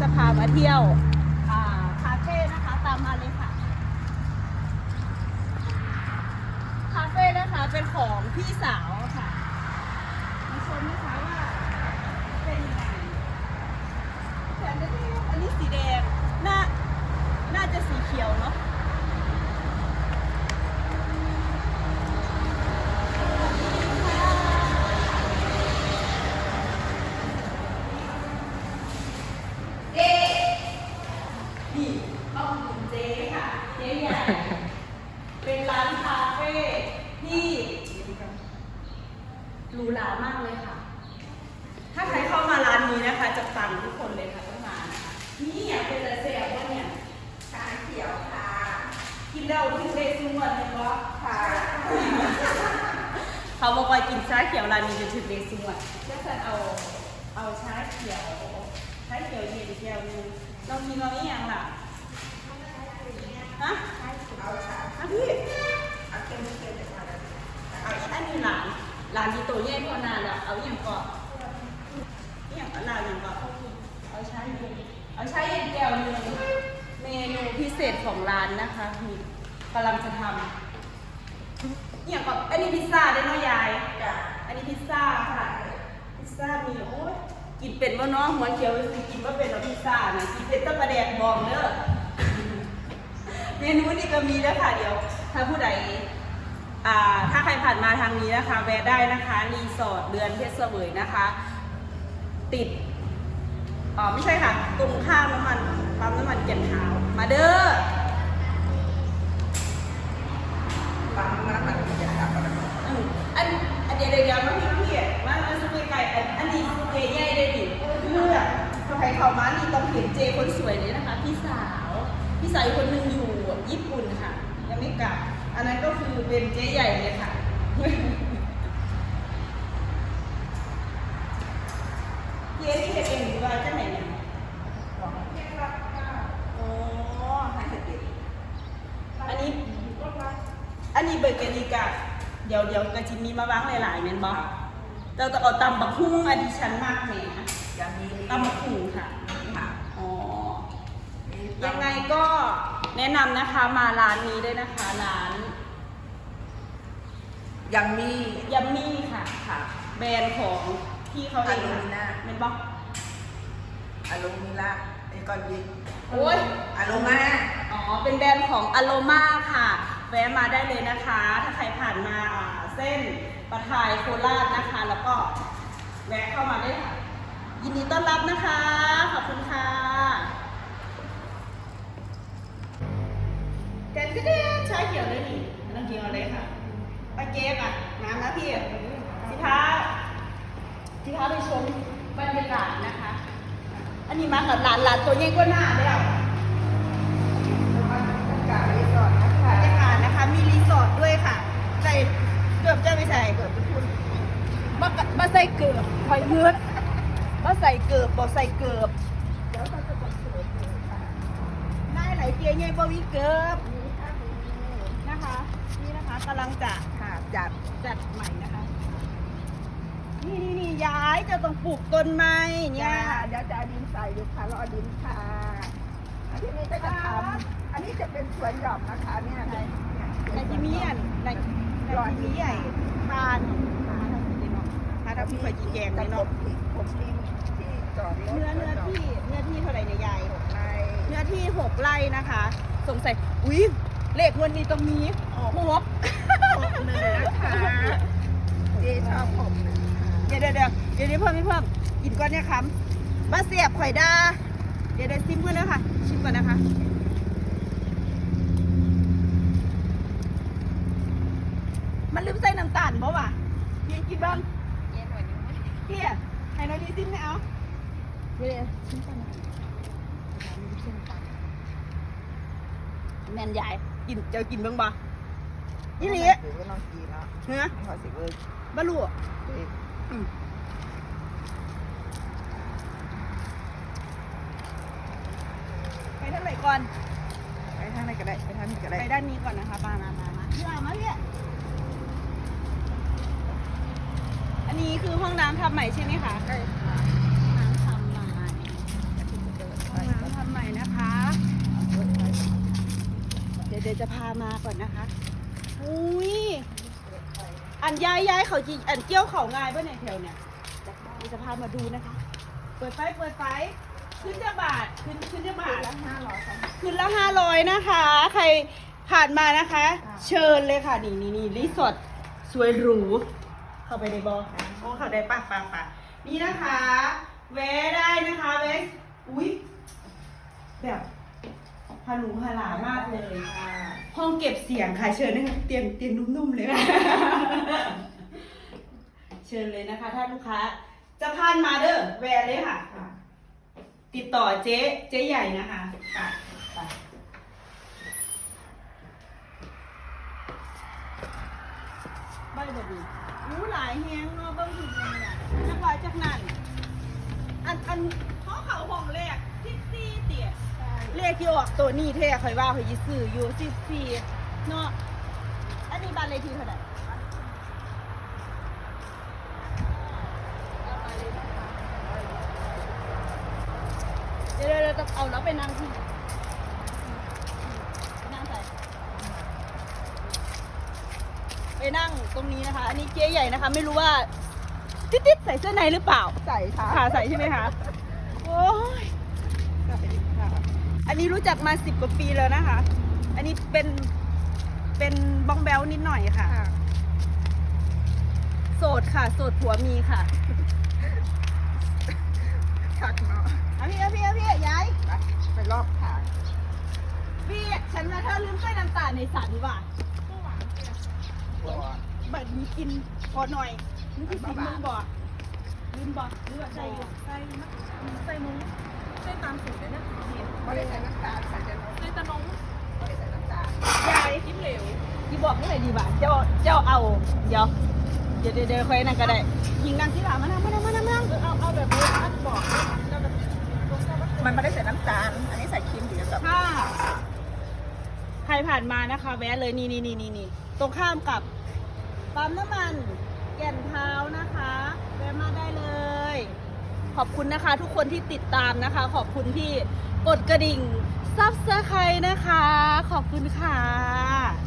จะพามาเที่ยวคาเฟ่นะคะตามมาเลยค่ะ คาเฟ่นะคะเป็นของพี่สาวค่ะมาชมนะคะว่าเป็นยังไงแถมได้ที่อันนี้สีแดงน่าน่าจะสีเขียวเนาะ นี่ต้องคุณเจ๊ค่ะ เจ๊ใหญ่ เป็นร้านคาเฟ่ที่หรูหรามากเลยค่ะ ถ้าใครเข้ามาร้า นนี้นะคะจะปังทุกคนเลยค่ะต้องมานะคะนี่อยากเป็นอะไรเสียบว่าเนี่ยชาเขียวค่ะกินแล้วกินเบซุนวันเลยว่าค่ะ เขาบอกว่ากินชาเขียวร้านนี้จะถึงเบซุนวันก็จะเอาเอาชาเขียวชาเขียวเย็นแก้วหนึงเรากินเราไม่ยังล่ะฮะเอาชาอะพี่เอาเค็มเค็มมาแล้วเอาอีกอันนี้หลานหลานที่โตแย่พอนานแล้วเอาอย่างก่อนอหย่างก่อนลาวอย่างก่อนเอาใช้เย็นเอาใช้เย็นแก้วหนึงเมนูพิเศษ ของร้านนะคะมีกำลังจะทำอย่างก่อนอันนี้พิซซ่าได้เนาะยายจ้ะอันนี้พิซซ่าค่ะ พิซซ่ามีโอ้ยกินเป็นว่าน้องหัวเขียวสิกินว่าเป็นเอาพิซซ่านะกินเป็นต้องประแดกบองเด้อเมนูนี้ก็มีแล้วค่ะเดี๋ยว ถ้าผู้ใดอ่าถ้าใครผ่านมาทางนี้นะคะ แวะได้นะคะ รีสอร์ทเดือนเพชรเสวยนะคะ ติด อ๋อไม่ใช่ค่ะ ตรงข้ามน้ำมันปั๊มน้ำมันเกียนขาว มาเด้อปั๊มน้ำมันจะทำอะไรอืมอันอันเดียวเดียวมาพี่พี่มามาสุกไก่อันอันนี้สุกใหญ่เลยดิเลือกใครเข้าม้านี่ต้องเห็นเจคนสวยเลยนะคะ พี่สาว พี่สาวคนหนึ่งอยู่ญี่ปุ่นค่ะ ยังไม่กลับ อันนั้นก็คือเป็นเจ๊ใหญ่เลยค่ะ เจ๊ที่เฮ็ดเองหรือว่าเจ้าไหนเนี่ย ของเค็มรับค่ะ อ๋อ ให้สติ อันนี้ อัน นี้เบอร์เกอรี่กะเดี๋ยวเดี๋ยวกะจิมีมาวางหลายๆแม่นบ่แต่ต้องเอาตำบักหุ่งอันที่ฉันมากแหมอย่างนี้ตำบักหุ่งค่ะค่ะอ๋อยังไงก็แนะนำนะคะมาร้านนี้ด้วยนะคะร้านยังมียัมมี่ค่ะค่ะ แบรนด์ของพี่เขาเองอลูมิเนียมเป็นบอกอารมณ์มีละไอ้ก้อนยิงโอ้ยอารมณ์มาอ๋อเป็นแบรนด์ของอโ o มาค่ะแวะมา ได้เลยนะคะ ถ้าใครผ่านมาเส้นปะทายโคราชนะคะ แล้วก็แวะเข้ามาได้ค่ะ ยินดีต้อนรับนะคะ ขอบคุณค่ะเด็ดก็ได้ชาเขียวเลยนี่น้ำเขียวเลยค่ะป้าเจ๊กอะ น้ำนะพี่สิท้าสิท้าไปชมบรรยากาศนะคะ อันนี้มากับหลานหลานตัวใหญ่กว่าหน้าเลย ส่เกือบคอยเมือดบ่ใส่เกือบบ่ใส่เกือบเดี๋ยวเขาจะต้องสวยเลยค่ะได้หลายเกียร์ใหญ่บ่มีเกือบมีค่ะมีนะคะ นี่นะคะกำลังจะค่ะจัดจัดใหม่นะคะ นี่นี่นี่ย้ายจะต้องปลูกต้นไม้เนี่เนี่ยยเดี๋ยวจะเอาดินใส่ดูค่ะรอดินค่ะอันที่นี้ก็จะทำอันนี้จะเป็นสวนหย่อมนะคะเนี่ยในที่มีอันในในที่มีใหญ่ทานทานนี่เนาะทาน ถ้าพี่เคยจีแกงแต่เลยเนาะผมที่ที่จอดรถเนื้อเนื้อที่เนื้อที่เท่าไหร่เนี่ยยายในเนื้อที่หกไร่นะคะ สงสัยอุ๊ยเลขวันนี้ตรงนี้หกผมเนื้อค่ะที่ชอบผมนะเดี๋ยวเดี๋ยวเดี๋ยวเดี๋ยวนี้เพิ่มไม่เพิ่มกินก่อนเนี่ยครับมาเสียบข่อยดาเดี๋ยวเดี๋ยวซิมก่อนนะคะชิมก่อนนะคะมันลืมใส่น้ำตาลบ่วะเพียงกินบ้าง เพียให้น้อยดีซิมไม่เอาเดี๋ยวเดี๋ยวชิมก่อนแมนใหญ่กินเจ้ากินเบ้างบ่ยี่หลีถือว่าน้องกีเนาะเนื้อขอสิเว้ยบะลูเว้ยอืมไปทางไหนก่อน ไปทางไหนก็ได้ ไปทางนี้ก็ได้ ไปด้านนี้ก่อนนะคะมามามามาพี่อามาพี่ นี้คือห้องน้ำทำใหม่ใช่ไหมคะน้ำทำใหม่น้ำทำใหม่นะคะเดี๋ยวจะพามาก่อนนะคะอุ้ยอันยายยายเขาจีอันเกี้ยวเขาง่ายป่ะเนี่ยแถวเนี่ยเดี๋ยวจะพามาดูนะคะ เปิดไฟเปิดไฟขึ้นจะบาทขึ้นขึ้นจะบาทละห้าร้อยขึ้นละห้าร้อยนะคะ ใครผ่านมานะคะ เชิญเลยค่ะ นี่นี่นี่รีสอร์ทสวยหรู เข้าไปในบอ่อ โอ้เขาได้ปะปะปะนี่นะคะ แวะได้นะคะแวะอุ้ยแบบฮาหลูฮาลามากเลยค่ะห้องเก็บเสียงค่ะเชิญนะคะเตียงเตียงนุ่มๆเลยค่ะเชิญเลยนะคะ ถ้าลูกค้า จะผ่านมาเด้อแวะเลยค่ะ ติดต่อเจ๊เจ๊ใหญ่นะคะค่ะไปบบดีรู้ หลายแฮงเนาะเบิ้งถึงเนี่ยจังหวะจากนั้นอันอันเขาเขาห้องแรกซิบซี่เตี๋ยเลขที่ออกตัวนี้เท่คอยว่าคอยยิซื้ออยู่ซิบซี่เนาะอันนี้บ้านเลขที่เท่าไหร่เอานะคะเดี๋ยวเดี๋ยวเดี๋ยวเอาแล้วไปนั่งที่ไปนั่งใส่ไปนั่ง ตรงนี้นะคะ อันนี้เจ๊ใหญ่นะคะ ไม่รู้ว่าติ๊ดติ๊ดใส่เสื้อในหรือเปล่า ใส่ค่ะขาใส่ใช่ไหมคะโอ้ยใส่ค่ะอันนี้รู้จักมาสิบกว่าปีแล้วนะคะ อันนี้เป็นเป็นบ้องแบลนิดหน่อยค่ะ ค่ะโสดค่ะ โสดผัวมีค่ะคักเนาะเอาพี่เอาพี่เอาพี่ย้ายไปไปรอบทางพี่ฉันมาเธอลืมใส่น้ำตาลในสันว่ะบัวแบบมีกินพอหน่อยนี่คือสิ่งมึงบอกลืมบอกหรือว่าใส่อยู่ใส่มะใส่มุ้งใส่ตามสูตรเลยนะเนี่ยไม่ได้ใส่น้ำตาลใส่แต่นมใส่ตะนงไม่ได้ใส่น้ำตาลยายกินเหลวยี่บอกเมื่อไหร่ดีบ่ะเจ้าเจ้าเอาเดี๋ยวเดี๋ยวเดี๋ยวเดี๋ยวค่อยนั่งก็ได้ยิงนั่งที่หลังมานั่งมานั่งมานั่งมานั่งเอาเอาแบบโบราณบอกแล้วแบบตรงกับว่ามันไม่ได้ใส่น้ำตาล อันนี้ใส่ครีมเดียวกับถ้าใครผ่านมานะคะ แวะเลยนี่นี่นี่นี่นี่ตรงข้ามกับ ปั๊มน้ำมันแก่นเท้านะคะแวะมาได้เลย ขอบคุณนะคะทุกคนที่ติดตามนะคะ ขอบคุณที่กดกระดิ่งซับสไครต์นะคะ ขอบคุณค่ะ